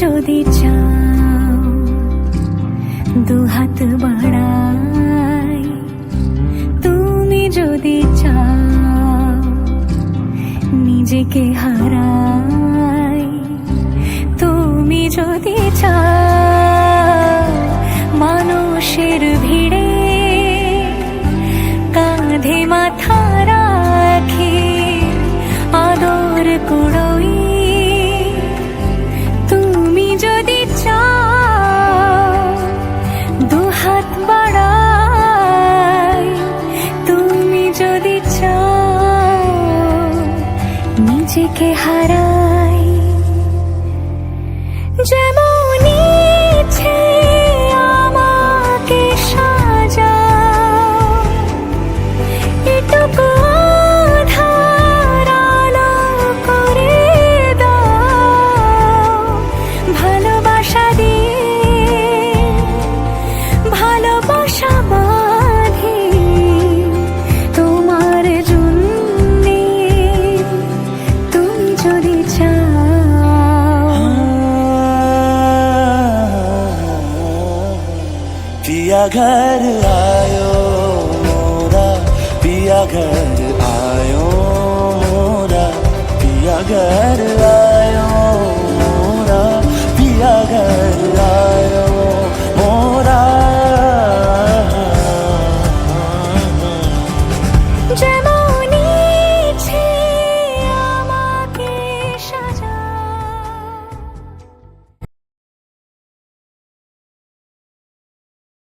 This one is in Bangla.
যদি চাও দুহাত বাড়াই। তুমি যদি চাও, নিজেকে হারাই। তুমি যদি চাও, মানুষের ভিড়ে কাঁধে মাথা রাখি, আদর কুড়োই নিজেকে হারাই पिया घर आयो मोरा पिया घर आयो मोरा पिया घर